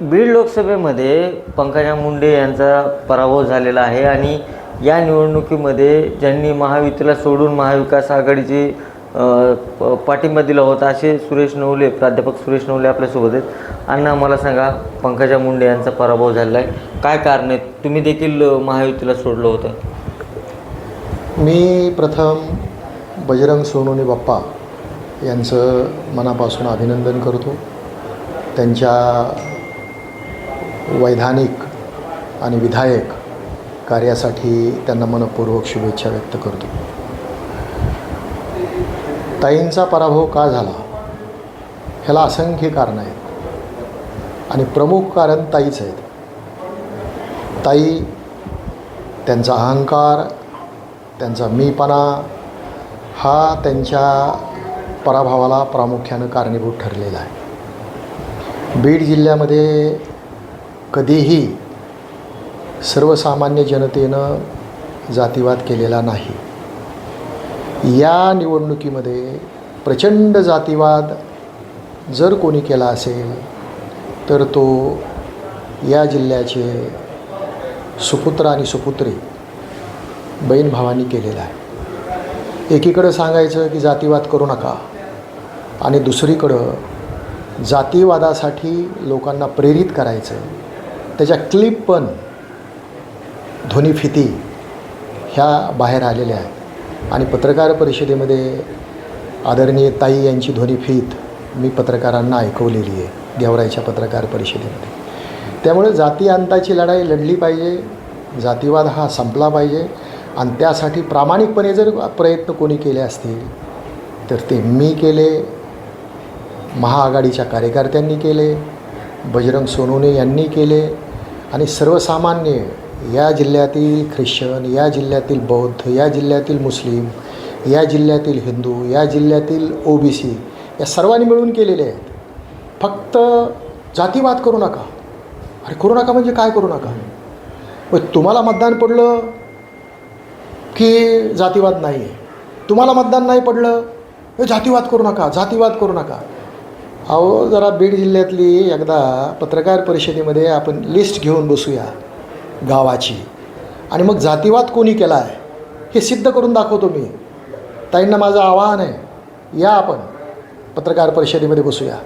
बीड लोकसभेमध्ये पंकजा मुंडे यांचा पराभव झालेला आहे आणि या निवडणुकीमध्ये ज्यांनी महायुतीला सोडून महाविकास आघाडीची प- पाठिंबा दिला होता असे सुरेश नवले प्राध्यापक सुरेश नवले आपल्यासोबत आहेत. अण्णा मला सांगा पंकजा मुंडे यांचा पराभव झालेला आहे. काय कारण आहे? तुम्ही देखील महायुतीला सोडलं होतं. मी प्रथम बजरंग सोनवणे बाप्पा यांचं मनापासून अभिनंदन करतो. त्यांच्या वैधानिक आणि विधायक कार्यासाठी त्यांना मनपूर्वक शुभेच्छा व्यक्त करतो. ताईंचा पराभव का झाला? ह्याला असंख्य कारणं आहेत. आणि प्रमुख कारण ताईच आहेत. ताई त्यांचा अहंकार त्यांचा मीपणा हा त्यांच्या पराभवाला प्रामुख्यानं कारणीभूत ठरलेला आहे. बीड जिल्ह्यामध्ये कधीही सर्वसामान्य जनतेनं जातीवाद केलेला नाही. या निवडणुकीमध्ये प्रचंड जातीवाद जर कोणी केला असेल तर तो या जिल्ह्याचे सुपुत्र आणि सुपुत्री बहीण भावांनी केलेला आहे. एकीकडं सांगायचं की जातीवाद करू नका आणि दुसरीकडं जातीवादासाठी लोकांना प्रेरित करायचं त्याच्या क्लिप पण ध्वनिफिती ह्या बाहेर आलेल्या आहेत. आणि पत्रकार परिषदेमध्ये आदरणीय ताई यांची ध्वनिफीत मी पत्रकारांना ऐकवलेली आहे गेवराईच्या पत्रकार परिषदेमध्ये. त्यामुळे जाती अंताची लढाई लढली पाहिजे जातीवाद हा संपला पाहिजे आणि त्यासाठी प्रामाणिकपणे जर प्रयत्न कोणी केले असतील तर ते मी केले महाआघाडीच्या कार्यकर्त्यांनी केले बजरंग सोनोने यांनी केले आणि सर्वसामान्य या जिल्ह्यातील ख्रिश्चन या जिल्ह्यातील बौद्ध या जिल्ह्यातील मुस्लिम या जिल्ह्यातील हिंदू या जिल्ह्यातील ओ बी सी या सर्वांनी मिळून केलेले आहेत. फक्त जातीवाद करू नका. अरे करू नका म्हणजे काय करू नका? मग तुम्हाला मतदान पडलं की जातीवाद नाही आहे तुम्हाला मतदान नाही पडलं? जातीवाद करू नका जातीवाद करू नका. अहो जरा बीड जिल्ह्यातली एकदा पत्रकार परिषदेमध्ये आपण लिस्ट घेऊन बसूया गावाची. आणि मग जातीवाद कोणी केला आहे हे सिद्ध करून दाखवतो मी. ताईंना माझं आवाहन आहे या आपण पत्रकार परिषदेमध्ये बसूया.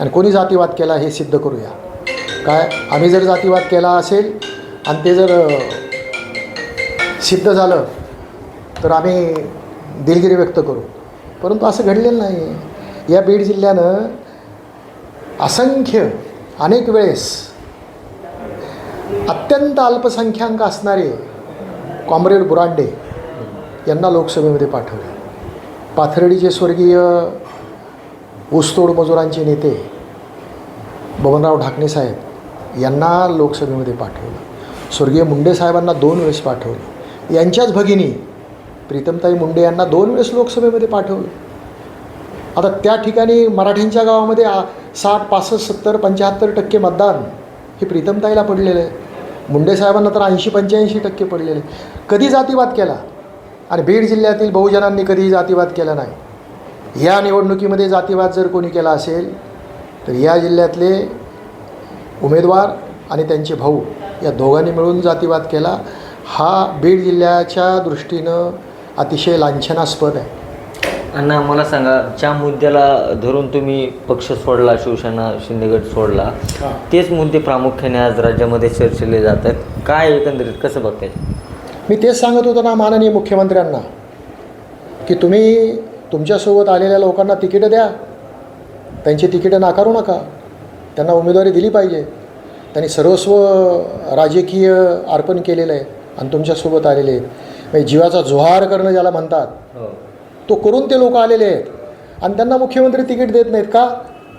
आणि कोणी जातीवाद केला हे सिद्ध करूया. काय? आम्ही जर जातीवाद केला असेल आणि ते जर सिद्ध झालं तर आम्ही दिलगिरी व्यक्त करू. परंतु असं घडलेलं नाही. या बीड जिल्ह्यानं असंख्य अनेक वेळेस अत्यंत अल्पसंख्याक असणारे कॉम्रेड बुरांडे यांना लोकसभेमध्ये पाठवले. पाथर्डीचे स्वर्गीय ऊसतोड मजुरांचे नेते बबनराव ढाकणे साहेब यांना लोकसभेमध्ये पाठवलं. स्वर्गीय मुंडे साहेबांना दोन वेळेस पाठवलं. यांच्याच भगिनी प्रीतमताई मुंडे यांना दोन वेळेस लोकसभेमध्ये पाठवलं. आता त्या ठिकाणी मराठ्यांच्या गावामध्ये आ- साठ पासष्ट सत्तर पंच्याहत्तर टक्के मतदान हे प्रीतमताईला पडलेलं आहे. मुंडे साहेबांना तर ऐंशी पंच्याऐंशी टक्के पडलेले. कधी जातीवाद केला? आणि बीड जिल्ह्यातील बहुजनांनी कधीही जातीवाद केला नाही. या निवडणुकीमध्ये जातीवाद जर कोणी केला असेल तर या जिल्ह्यातले उमेदवार आणि त्यांचे भाऊ या दोघांनी मिळून जातीवाद केला. हा बीड जिल्ह्याच्या दृष्टीनं अतिशय लांछनास्पद आहे. अण्णा मला सांगा ज्या मुद्द्याला धरून तुम्ही पक्ष सोडला शिवसेना शिंदेगड सोडला तेच मुद्दे प्रामुख्याने आज राज्यामध्ये चर्चिले जात आहेत काय एकंदरीत कसं बघताय? मी तेच सांगत होतो ना माननीय मुख्यमंत्र्यांना की तुम्ही तुमच्यासोबत आलेल्या लोकांना तिकीटं द्या. त्यांची तिकीटं नाकारू नका. त्यांना उमेदवारी दिली पाहिजे. त्यांनी सर्वस्व राजकीय अर्पण केलेलं आहे आणि तुमच्यासोबत आलेले आहेत. म्हणजे जीवाचा जोहार करणं ज्याला म्हणतात तो करून ते लोक आलेले आहेत. आणि त्यांना मुख्यमंत्री तिकीट देत नाहीत का?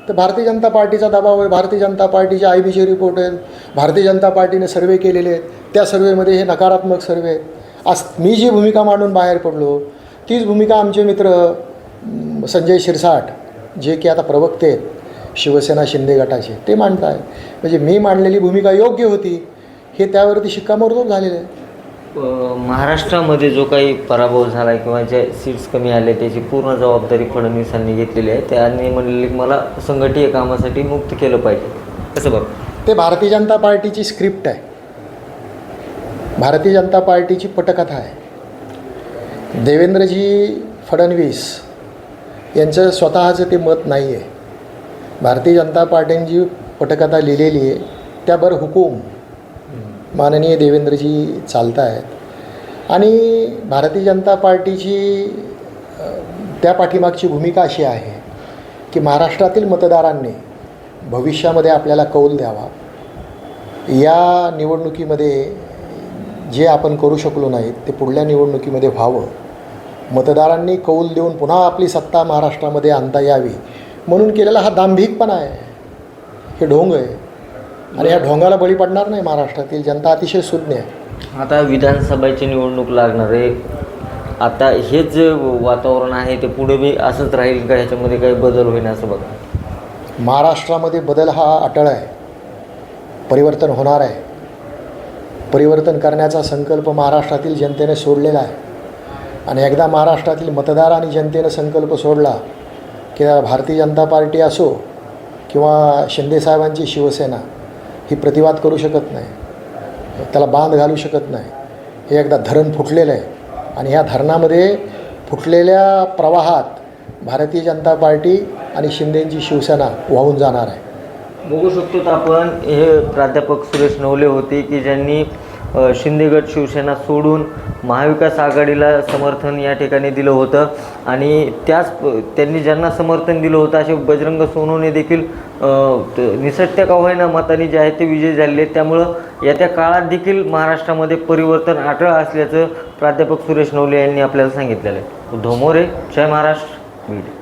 तर भारतीय जनता पार्टीचा दबाव आहे. भारतीय जनता पार्टीचे आय बीचे रिपोर्ट आहेत. भारतीय जनता पार्टीने सर्वे केलेले आहेत. त्या सर्वेमध्ये हे नकारात्मक सर्वे आहेत. आज मी जी भूमिका मांडून बाहेर पडलो तीच भूमिका आमचे मित्र संजय शिरसाट जे की आता प्रवक्ते आहेत शिवसेना शिंदे गटाचे ते मांडत आहे म्हणजे मी मांडलेली भूमिका योग्य होती हे त्यावरती शिक्कामोर्तब झालेलं आहे. महाराष्ट्रामध्ये जो काही पराभव झाला किंवा ज्या सीट्स कमी आले त्याची पूर्ण जबाबदारी फडणवीसांनी घेतलेली आहे. त्यांनी म्हणले मला संघटीय कामासाठी मुक्त केलं पाहिजे. कसं बघ? ते भारतीय जनता पार्टीची स्क्रिप्ट आहे. भारतीय जनता पार्टीची पटकथा आहे. देवेंद्रजी फडणवीस यांचं स्वतःचं ते मत नाही आहे भारतीय जनता पार्टीने जी पटकथा लिहिलेली आहे त्यावर हुकूम माननीय देवेंद्रजी चालत आहेत आणि भारतीय जनता पार्टीची त्या पाठीमागची भूमिका अशी आहे की महाराष्ट्रातील मतदारांनी भविष्यामध्ये आपल्याला कौल द्यावा. या निवडणुकीमध्ये जे आपण करू शकलो नाही ते पुढल्या निवडणुकीमध्ये व्हावं. मतदारांनी कौल देऊन पुन्हा आपली सत्ता महाराष्ट्रामध्ये आणता यावी. म्हणून केलेला हा दांभिकपणा आहे. हे ढोंग आहे. आणि या ढोंगाला बळी पडणार नाही महाराष्ट्रातील जनता अतिशय सुज्ञ आहे. आता विधानसभेची निवडणूक लागणार आहे. आता हे जे वातावरण आहे ते पुढे बी असंच राहील का? ह्याच्यामध्ये काही बदल होईल असं बघा. महाराष्ट्रामध्ये बदल हा अटळ आहे. परिवर्तन होणार आहे. परिवर्तन करण्याचा संकल्प महाराष्ट्रातील जनतेने सोडलेला आहे. आणि एकदा महाराष्ट्रातील मतदार आणि जनतेनं संकल्प सोडला की भारतीय जनता पार्टी असो किंवा शिंदेसाहेबांची शिवसेना ही प्रतिवाद करू शकत नाही. त्याला बांध घालू शकत नाही. हे एकदा धरण फुटलेलं आहे. आणि ह्या धरणामध्ये फुटलेल्या प्रवाहात भारतीय जनता पार्टी आणि शिंदेंची शिवसेना वाहून जाणार आहे. बघू शकतो आपण हे प्राध्यापक सुरेश नवले होते की ज्यांनी शिंदेगड शिवसेना सोडून महाविकास आघाडीला समर्थन या ठिकाणी दिलं होतं. आणि त्याच त्यांनी ज्यांना समर्थन दिलं होतं असे बजरंग सोनूने देखील अ, निसटत्या का होईना मतांनी जे आहे ते विजय झालेले त्यामुळं येत्या काळात देखील महाराष्ट्रामध्ये परिवर्तन अटळ असल्याचं प्राध्यापक सुरेश नवले यांनी आपल्याला सांगितलेलं आहे. उद्धव मोरे जय महाराष्ट्र बीड.